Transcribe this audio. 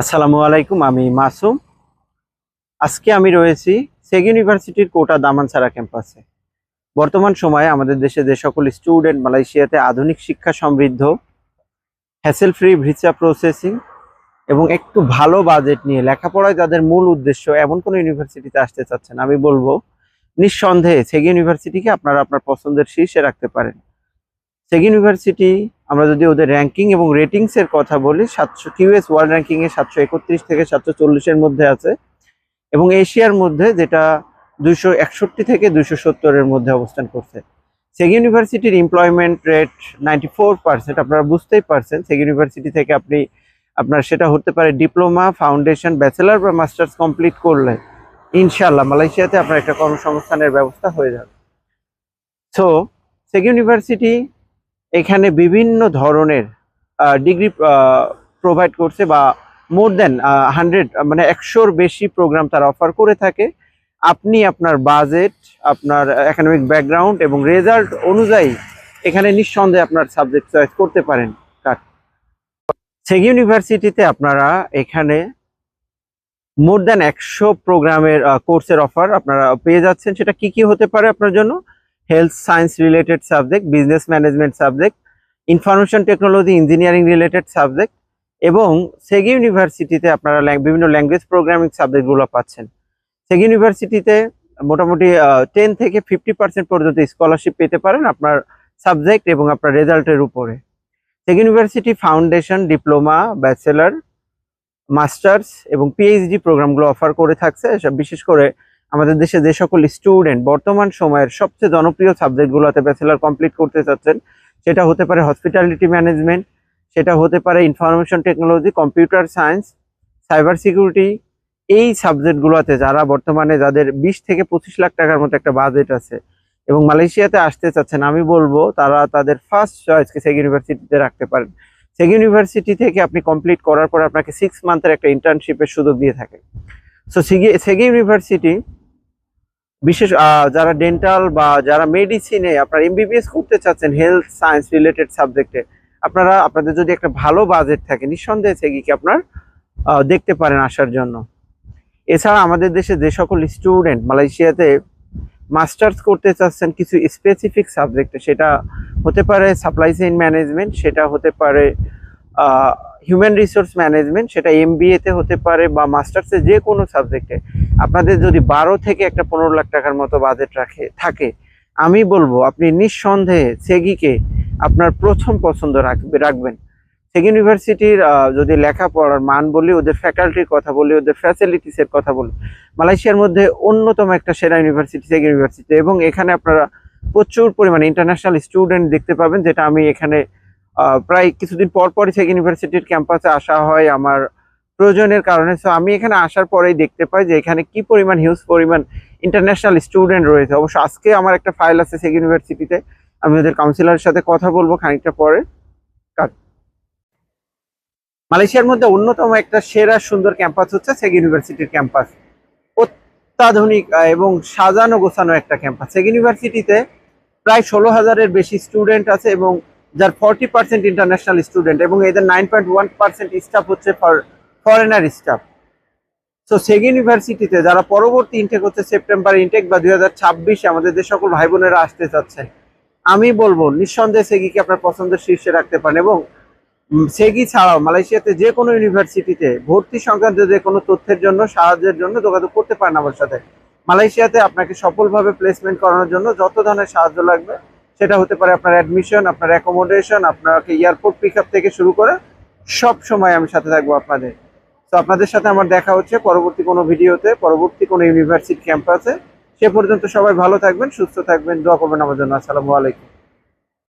আসসালামু আলাইকুম, আমি মাসুম। আজকে আমি রয়েছি সেগ ইউনিভার্সিটির কোটা দামানসারা ক্যাম্পাসে। বর্তমান সময়ে আমাদের দেশে যে সকল স্টুডেন্ট মালয়েশিয়াতে আধুনিক শিক্ষা সমৃদ্ধ হ্যাসেল ফ্রি ভিসা প্রসেসিং এবং একটু ভালো বাজেট নিয়ে লেখাপড়ায় যাদের মূল উদ্দেশ্য এমন কোনো ইউনিভার্সিটিতে আসতে চাচ্ছেন, আমি বলব নিঃসন্দেহে সেগ ইউনিভার্সিটিকে আপনারা আপনার পছন্দের শীর্ষে রাখতে পারেন। সেগ ইউনিভার্সিটি আমরা যদি ওদের র্যাঙ্কিং এবং রেটিংস এর কথা বলি, সাতশো কিউএস ওয়ার্ল্ড র্যাঙ্কিং এ সাতশো একত্রিশ থেকে সাতশো চল্লিশের মধ্যে আছে। এবং এশিয়ার মধ্যে যেটা দুইশো একষট্টি থেকে দুইশো সত্তরের মধ্যে অবস্থান করছে। সেগ ইউনিভার্সিটির employment rate ninety four percent আপনারা বুঝতেই পারছেন। সেগ ইউনিভার্সিটি থেকে আপনি, আপনার সেটা হতে পারে ডিপ্লোমা ফাউন্ডেশন ব্যাচেলার বা মাস্টার্স কমপ্লিট করলে ইনশাল্লাহ মালয়েশিয়াতে আপনার একটা কর্মসংস্থানের ব্যবস্থা হয়ে যাবে। সো সেগ ইউনিভার্সিটি এখানে বিভিন্ন ধরনের ডিগ্রি প্রোভাইড করছে বা মোর দেন হান্ড্রেড মানে একশোর বেশি প্রোগ্রাম তারা অফার করে থাকে। আপনি আপনার বাজেট আপনার একাডেমিক ব্যাকগ্রাউন্ড এবং রেজাল্ট অনুযায়ী এখানে নিঃসন্দেহে আপনার সাবজেক্ট চয়েস করতে পারেন। সেগ ইউনিভার্সিটিতে আপনারা এখানে মোর দেন একশো প্রোগ্রামের কোর্সের অফার আপনারা পেয়ে যাচ্ছেন। সেটা কি কি হতে পারে আপনার জন্য? Health science related subject business management subject information technology engineering related subject এবং সেগ ইউনিভার্সিটিতে আপনারা বিভিন্ন ল্যাঙ্গুয়েজ প্রোগ্রামিং সাবজেক্টগুলো পাচ্ছেন। সেগ ইউনিভার্সিটিতে মোটামুটি টেন থেকে ফিফটি পার্সেন্ট পর্যন্ত স্কলারশিপ পেতে পারেন আপনার সাবজেক্ট এবং আপনার রেজাল্টের উপরে। SEGi university foundation diploma bachelor masters এবং পিএইচডি প্রোগ্রামগুলো অফার করে থাকছে। বিশেষ করে আমাদের দেশে যে সকল স্টুডেন্ট বর্তমান সময়ের সবচেয়ে জনপ্রিয় সাবজেক্টগুলোতে ব্যাচেলার কমপ্লিট করতে চাচ্ছেন, সেটা হতে পারে হসপিটালিটি ম্যানেজমেন্ট সেটা হতে পারে information technology computer science cyber security এই সাবজেক্টগুলোতে যারা বর্তমানে যাদের বিশ থেকে পঁচিশ লাখ টাকার মতো একটা বাজেট আছে এবং মালয়েশিয়াতে আসতে চাচ্ছেন, আমি বলব তারা তাদের ফার্স্ট চয়েসকে সেগ ইউনিভার্সিটিতে রাখতে পারেন। সেগ ইউনিভার্সিটি থেকে আপনি কমপ্লিট করার পর আপনাকে সিক্স মান্থের একটা ইন্টার্নশিপের সুযোগ দিয়ে থাকে। সো সেগে ইউনিভার্সিটি বিশেষ যারা ডেন্টাল বা যারা মেডিসিনে আপনার এমবিবিএস করতে চাচ্ছেন হেলথ সায়েন্স রিলেটেড সাবজেক্টে আপনারা, আপনাদের যদি একটা ভালো বাজেট থাকে, নিঃসন্দেহে সেগিকে আপনার দেখতে পারেন আসার জন্য। এছাড়া আমাদের দেশে যে সকল স্টুডেন্ট মালয়েশিয়াতে মাস্টার্স করতে চাচ্ছেন, কিছু স্পেসিফিক সাবজেক্টে সেটা হতে পারে সাপ্লাই চেইন ম্যানেজমেন্ট সেটা হতে পারে হিউম্যান রিসোর্স ম্যানেজমেন্ট সেটা এমবিএতে হতে পারে বা মাস্টার্সে যে কোনো সাবজেক্টে আপনাদের যদি বারো থেকে একটা পনেরো লাখ টাকার মতো বাজেট রাখে, থাকে, আমি বলব আপনি নিঃসন্দেহে সেগিকে আপনার প্রথম পছন্দ রাখবে, রাখবেন। সেগ ইউনিভার্সিটির যদি লেখাপড়ার মান বলি, ওদের ফ্যাকাল্টির কথা বলি, ওদের ফ্যাসিলিটিসের কথা বলি, মালয়েশিয়ার মধ্যে অন্যতম একটা সেরা ইউনিভার্সিটি সেগ ইউনিভার্সিটি এবং এখানে আপনারা প্রচুর পরিমাণে ইন্টারন্যাশনাল স্টুডেন্ট দেখতে পাবেন, যেটা আমি এখানে প্রায় কিছুদিন পর পরই সেগ ইউনিভার্সিটির ক্যাম্পাসে আসা হয় আমার প্রয়োজনের কারণে। সো আমি এখানে আসার পরেই দেখতে পাই যে এখানে কি পরিমাণ হিউজ পরিমাণ ইন্টারন্যাশনাল স্টুডেন্ট রয়েছে। অবশ্য আজকে আমার একটা ফাইল আছে সেগ ইউনিভার্সিটিতে আমি ওদের কাউন্সিলরের সাথে কথা বলব খানিকটা পরে। মালয়েশিয়ার মধ্যে অন্যতম একটা সেরা, সুন্দর ক্যাম্পাস হচ্ছে সেগ ইউনিভার্সিটির ক্যাম্পাস অত্যাধুনিক এবং সাজানো গোছানো একটা ক্যাম্পাস সেগ ইউনিভার্সিটিতে প্রায় ষোলো হাজারের বেশি স্টুডেন্ট আছে এবং যার ফর্টি পার্সেন্ট ইন্টারন্যাশনাল স্টুডেন্ট এবং এদের nine point one percent staff হচ্ছে ফরেনার স্টাফ সো সেগ ইউনিভার্সিটিতে যারা পরবর্তী ইনটেক হচ্ছে সেপ্টেম্বর ইনটেক বা দুই হাজার আমাদের যে সকল ভাই বোনেরা আসতে চাচ্ছেন আমি বলব নিঃসন্দেহে সেগিকে আপনার পছন্দের শীর্ষে রাখতে পারেন এবং সেগি ছাড়াও মালয়েশিয়াতে যে কোনো ইউনিভার্সিটিতে ভর্তি সংক্রান্ত যে কোনো তথ্যের জন্য, সাহায্যের জন্য যোগাযোগ করতে পারেন আমার সাথে। মালয়েশিয়াতে আপনাকে সফলভাবে প্লেসমেন্ট করানোর জন্য যত ধরনের সাহায্য লাগবে সেটা হতে পারে আপনার অ্যাডমিশন আপনার অ্যাকোমোডেশন আপনাকে এয়ারপোর্ট পিক থেকে শুরু করে সব সময় আমি সাথে থাকব আপনাদের। তো আপনাদের সাথে আমার দেখা হচ্ছে পরবর্তী কোনো ভিডিওতে, পরবর্তী কোনো ইউনিভার্সিটি ক্যাম্পাসে সে পর্যন্ত সবাই ভালো থাকবেন, সুস্থ থাকবেন, দোয়া করবেন আমার জন্য। আসসালামু আলাইকুম।